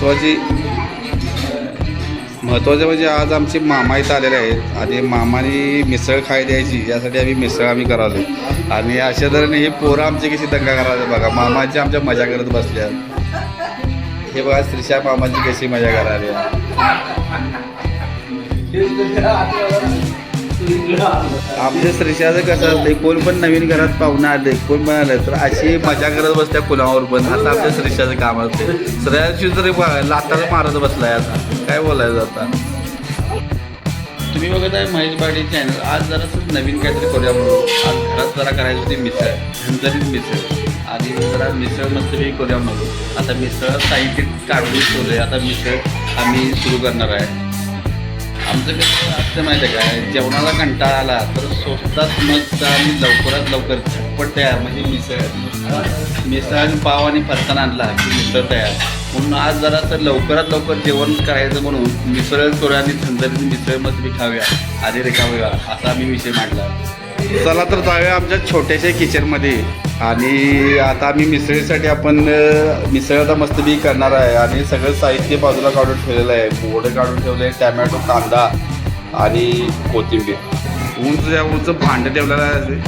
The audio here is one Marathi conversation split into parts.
महत्त्वाची महत्त्वाचे म्हणजे आज आमचे मामा इथं आलेले आहेत. आणि मामाने मिसळ खाय द्यायची यासाठी आम्ही मिसळ आम्ही करालो आणि अशा तऱ्हेने हे पोरं आमची कशी दंगा करायला बघा. मामाची आमच्या मजा करत बसल्या. हे बघा श्रीशा मामाची कशी मजा करायला. आमच्या श्रीशाचं कसं असतंय कोण पण नवीन घरात पाहुणा आले कोण पण आलं तर अशी मजा करत बसत्या कुणावर पण. आता आमच्या श्रीशाचं काम असते श्रेयाशी तरी लाताच मारत बसलाय आता. काय बोलायचं आता? तुम्ही बघत आहे महेश बाडी चॅनल आज जरा नवीन काहीतरी करूया म्हणून. आज घरात जरा करायची होती मिसळ. झणझणीत मिसळ. आणि जरा मिसळ मस्तपैकी करूया म्हणून. आता मिसळ साहित्य काढून ठेवलं आता मिसळ आम्ही सुरू करणार आहे. आमचं कसं असतं माहिती आहे काय जेवणाला कंटाळा आला तर स्वस्तात मस्त आणि लवकरात लवकर झटपट तयार म्हणजे मिसळ. मिसळ आणि पाव आणि फरसाण आणला की मिसळ तयार. म्हणून आज जरा तर लवकरात लवकर जेवण करायचं म्हणून मिसळ करूया आणि थंडीत मिसळ मस्त बी खाऊया. आणि असा आम्ही विषय मांडला. चला तर जाऊया आमच्या छोट्याशा किचनमध्ये आणि आता आम्ही मिसळीसाठी आपण मिसळ आता मस्तपैकी करणार आहे. आणि सगळं साहित्य बाजूला काढून ठेवलेलं आहे. मोडं काढून ठेवलं आहे टॅमॅटो कांदा आणि कोथिंबीर. उंच या उंच भांडं ठेवलेलं आहे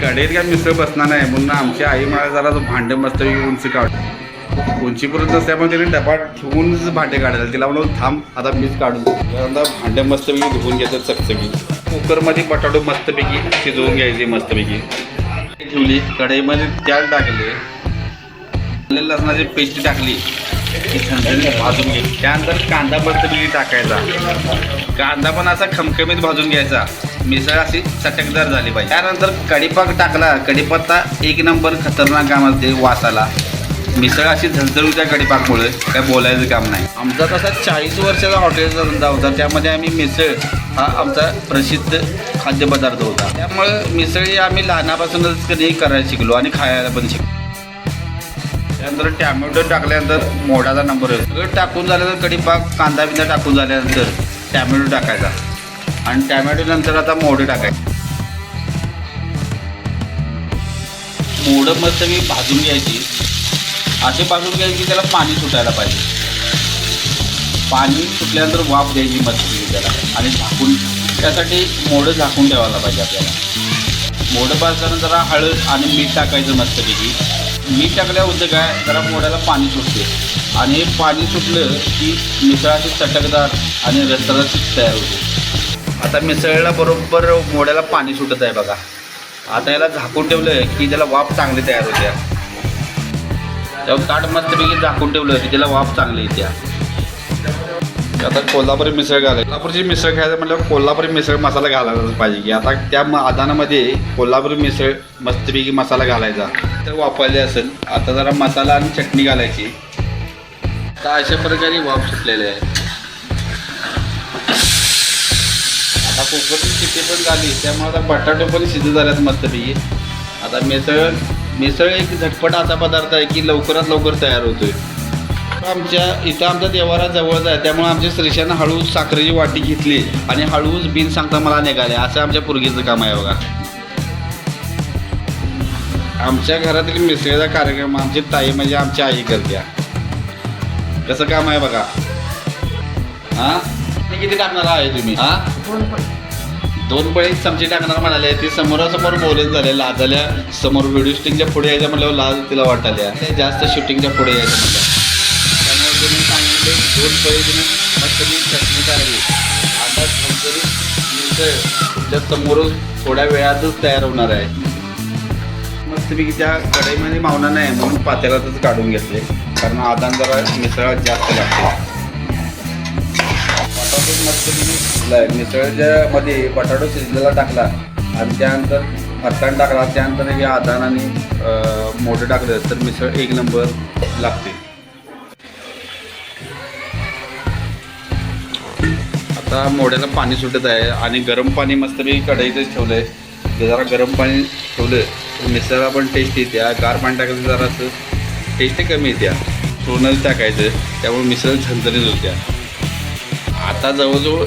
कडेल काय मिसळ बसणार नाही. म्हणून आमची आई मला जरा तो भांडं मस्त उंच काढ. उंचीपर्यंत असल्यामुळे त्याने डबा ठेवूनच भांडे काढायला तिला म्हणून थांब आता मीच काढून भांडे मस्त मी धुवून घेतात चकचकी कुकरमध्ये बटाटो मस्तपैकी शिजवून घ्यायचे मस्तपैकी. ठेवली कढईमध्ये त्याल टाकले. लसणाची पेस्ट टाकली. भाजून घे. त्यानंतर कांदा मस्तपैकी टाकायचा. कांदा पण असा खमखमीत भाजून घ्यायचा. मिसळ अशी चटकदार झाली पाहिजे. त्यानंतर कढीपाक टाकला. कढीपत्ता एक नंबर खतरनाक काम असते वासाला. मिसळ अशी झणझण त्या कढीपाकमुळे काय बोलायचं काम नाही. आमचा तसा चाळीस वर्षाचा हॉटेलचा धंदा होता त्यामध्ये आम्ही मिसळ हा आमचा प्रसिद्ध खाद्यपदार्थ होता. त्यामुळं मिसळ ही आम्ही लहानापासूनच कधी करायला शिकलो आणि खायला पण शिकलो. त्यानंतर टॅमॅटो टाकल्यानंतर मोडाचा नंबर सगळं टाकून झाल्यानंतर कढीपाक कांदा बिंदा टाकून झाल्यानंतर टॅमॅटो टाकायचा. आणि टॅमॅटो नंतर आता मोडं टाकायचं. मोडं मस्त मी भाजून घ्यायची. असे भाजून घ्यायचे की त्याला पाणी सुटायला पाहिजे. पाणी सुटल्यानंतर वाफ द्यायची मच्छी त्याला. आणि झाकून त्यासाठी मोडं झाकून ठेवायला पाहिजे आपल्याला. मोडं भाजताना जरा हळद आणि मीठ टाकायचं मस्तपैकी. मीठ टाकल्याबद्दल काय जरा मोड्याला पाणी सुटते. आणि हे पाणी सुटलं की मिसळाची चटकदार आणि रसरशीत तयार होते. आता मिसळला बरोबर मोड्याला पाणी सुटत आहे बघा. आता याला झाकून ठेवलं की त्याला वाफ चांगली तयार होते. तेव्हा ताट मस्तपैकी झाकून ठेवलं की त्याला वाफ चांगली येते. आता कोल्हापुरी मिसळ घालाय कोल्हापूरची मिसळ खायचं म्हटलं कोल्हापुरी मिसळ मसाला घालायलाच पाहिजे की. आता त्या आदानामध्ये कोल्हापुरी मिसळ मस्तपैकी मसाला घालायचा. तर वापरले असेल. आता जरा मसाला आणि चटणी घालायची. तर अशा प्रकारे वाफ सुटलेले आहे. आता कुकरची शिट्टी पण झाली. त्यामुळे आता बटाटे पण शिजत झाल्यात मस्तपैकी. आता मिसळ मिसळ एक झटपट असा पदार्थ आहे की लवकरात लवकर तयार होतोय. आमच्या इथं आमचा देवारा जवळच आहे त्यामुळे आमच्या श्रीशानं हळूच साखरेची वाटी घेतली आणि हळूच बिन सांगता मला निघाले. असं आमच्या पुरगीचं काम आहे बघा. आमच्या घरातील मिसळीचा कार्यक्रम आमची ताई म्हणजे आमची आई करते. कसं काम आहे बघा? हा? किती टाकणार आहे तुम्ही? हा? दोन बळी चमचे टाकणार म्हणाले ती समोरासमोर बोलत झाले लाजाल्या समोर व्हिडिओ शूटिंगच्या पुढे यायच्या म्हटल्यावर लाज तिला वाटाल्या ते जास्त शूटिंगच्या पुढे यायचं म्हटलं त्यामुळे तुम्ही सांगितले दोन पळी तुम्ही चटणी काढली आता झणझणीत तुमच्या समोरच थोड्या वेळातच तयार होणार आहे. मस्तपैकी त्या कढईमध्ये मावणार नाही म्हणून पातेलातच काढून घेतले. कारण आदान जरा मिसळ जास्त लागते. मस्त मस्तपैकी मिसळच्या मध्ये बटाटो शिजलेला टाकला आणि त्यानंतर फरसाण टाकला. त्यानंतर हे आदान आणि मोठं टाकलं. तर मिसळ एक नंबर लागते. आता मोड्याला पाणी सुटत आहे आणि गरम पाणी मस्त मी कढईतच ठेवलं आहे जरा गरम पाणी ठेवलं तर मिसळला पण टेस्ट येते. गार पाणी टाकायचं जरा असं टेस्ट कमी येत्या सोनच टाकायचं त्यामुळे मिसळ झणझणीत होत्या. आता जवळजवळ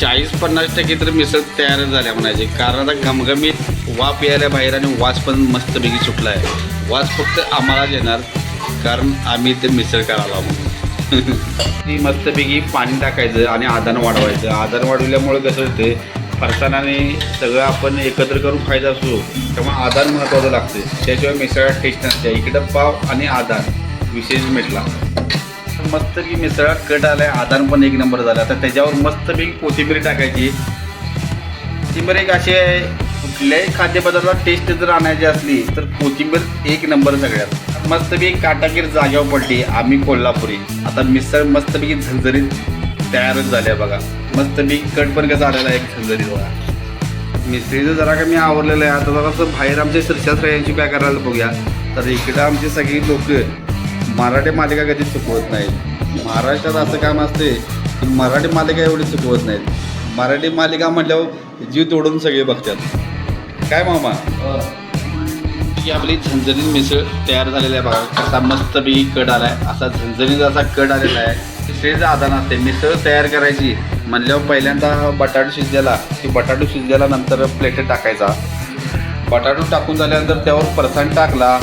चाळीस पन्नास टक्के तर मिसळ तयार झाल्या म्हणायचे. कारण आता घमघमीत वाफ यायला बाहेर आणि वास पण मस्तपैकी सुटला आहे वास फक्त आम्हालाच येणार कारण आम्ही ते मिसळ करायला म्हणून ती मस्तपैकी पाणी टाकायचं आणि आदान वाढवायचं. आदान वाढवल्यामुळे कसं होते फरसाणाने सगळं आपण एकत्र करून खायचं असो त्यामुळे आदान महत्त्वाचं लागते त्याशिवाय मिसळात टेस्ट नसते. इकडं पाव आणि आदान विशेष मिटला मस्तपैकी मिसळात कट आलाय आधार पण एक नंबर झाला. तर त्याच्यावर मस्तपैकी कोथिंबीर टाकायची. कोथिंबीर एक अशी आहे कुठल्याही खाद्यपदार्थात टेस्ट जर आणायची असली तर कोथिंबीर एक नंबर सगळ्यात. मस्तपैकी काटागीर जागेवर पडली आम्ही कोल्हापुरी. आता मिसळ मस्तपैकी झणझणीत तयारच झाल्या आहे बघा. मस्तपैकी कट पण कसा आलेला आहे एक झणझणीत बघा. मिसळीचं जरा मी आवरलेलं आहे. आता जरासं बाहेर आमच्या सरशास्त्र यांची काय करायला बघूया. तर इकडं आमची सगळी लोक मराठी मालिका कधी चुकवत नाहीत. महाराष्ट्रात असं काम असते की मराठी मालिका एवढी चुकवत नाहीत. मराठी मालिका म्हटल्यावर जीव तोडून सगळे बघतात. काय मामा? ही आपली झणझणीत मिसळ तयार झालेली आहे बघा. कसा मस्त बी कड आला आहे असा झणझणीत असा कड आलेला आहे मिसळीचं आदान असते मिसळ तयार करायची. म्हणल्यावर पहिल्यांदा बटाटो शिजलेला की बटाटो शिजलेला नंतर प्लेट टाकायचा. बटाटो टाकून झाल्यानंतर त्यावर फरसाण टाकला.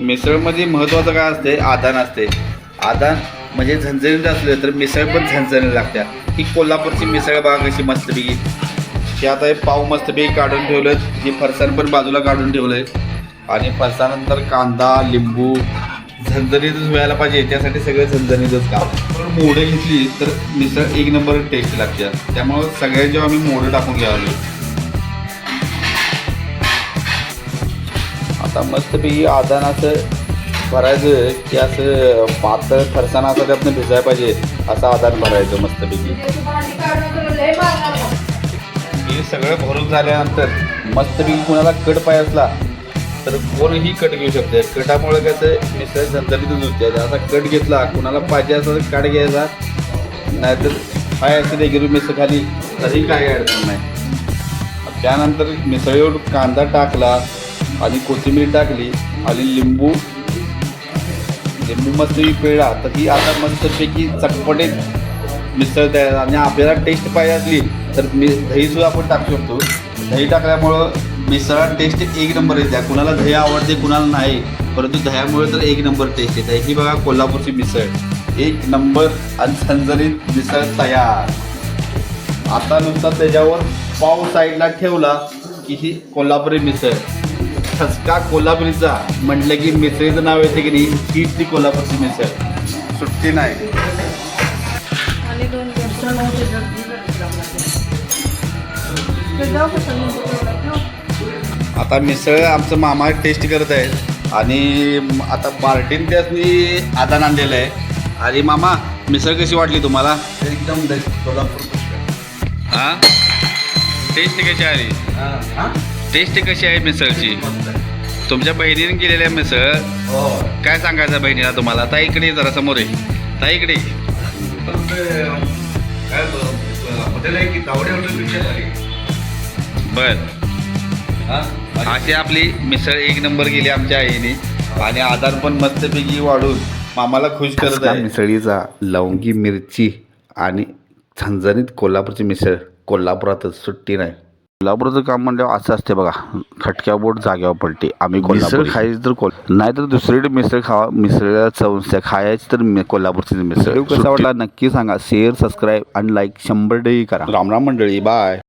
मिसळमध्ये महत्त्वाचं काय असते? आदान असते. आदान म्हणजे झणझणीत असलं तर मिसळ पण झणझणीत लागत्या ही कोल्हापूरची मिसळ बाग अशी मस्तपैकी. हे आता हे पाव मस्तपैकी काढून ठेवलं. हे फरसाण पण बाजूला काढून ठेवलंय आणि फरसानंतर कांदा लिंबू झणझणीतच व्हायला पाहिजे. त्यासाठी सगळं झणझणीतच काम. पण मोडं घेतली तर मिसळ एक नंबर टेस्ट लागते. त्यामुळं सगळ्यात जेव्हा आम्ही मोडं टाकून घ्यावं आता मस्तपैकी आदान असं भरायचं की असं पातळ फरसाणा असं त्यातनं भिजायला पाहिजे असं आदान भरायचं मस्तपैकी. हे सगळं भरून झाल्यानंतर मस्तपैकी कुणाला कट पाय असला तर कोणही कट घेऊ शकते. कटामुळे कसं मिसळ झणझणीतच होते. असा कट घेतला कुणाला पाहिजे असं तर काट घ्यायचा नाहीतर पाय असं रेग्युलर मिसळ खाली तरी काय अडचण नाही. त्यानंतर मिसळीवर कांदा टाकला आणि कोथिंबीर टाकली आणि लिंबू. लिंबू मस्त पिळला तर ती आता मस्तपैकी चटपटीत मिसळ तयार आणि आपल्याला टेस्ट पाहिजे असली तर मी दहीसुद्धा आपण टाकू शकतो. दही टाकल्यामुळं मिसळात टेस्ट एक नंबर येते. कुणाला दही आवडते कुणाला नाही. परंतु दह्यामुळे तर एक नंबर टेस्ट येते. ही बघा कोल्हापूरची मिसळ. एक नंबर आणि झणझणीत मिसळ तयार. आता नुसता त्याच्यावर पाव साईडला ठेवला की ही कोल्हापुरी मिसळ. ठसका कोल्हापुरीचा. म्हटलं की मिसळीचं नाव येते की नाही हीच ती कोल्हापूरची मिसळ. सुट्टी नाही. आता मिसळ आमचं मामा टेस्ट करत आहेत आणि आता बार्टीन त्यासनी आदान आणलेलं आहे. आणि मामा मिसळ कशी वाटली तुम्हाला? एकदम कोल्हापूर हां? टेस्ट कशी आली? टेस्ट कशी आहे मिसळची? तुमच्या बहिणीने केलेली आहे मिसळ. हो. काय सांगायचं बहिणीला तुम्हाला? ताई इकडे जरा समोर आहे ताई इकडे बर. अशी आपली मिसळ एक नंबर गेली आमच्या आईने. आणि आधार पण मस्तपैकी वाढून मामाला खुश करत आहे. मिसळीचा लवंगी मिरची आणि झणझणीत कोल्हापूरची मिसळ. कोल्हापुरातच सुट्टी नाही. कोल्हापुराचं काम म्हणल्यावर असं असते बघा खटक्या बोट जाग्यावर पडते आम्ही मिसळ खायची तर कोल नाही तर दुसरीकडे मिसळ खावा मिसळीला चव खायची तर मी- कोल्हापूरची मिसळ. कसा वाटला नक्की सांगा. शेअर सबस्क्राईब आणि लाईक शंभर डेही करा. रामराम मंडळी बाय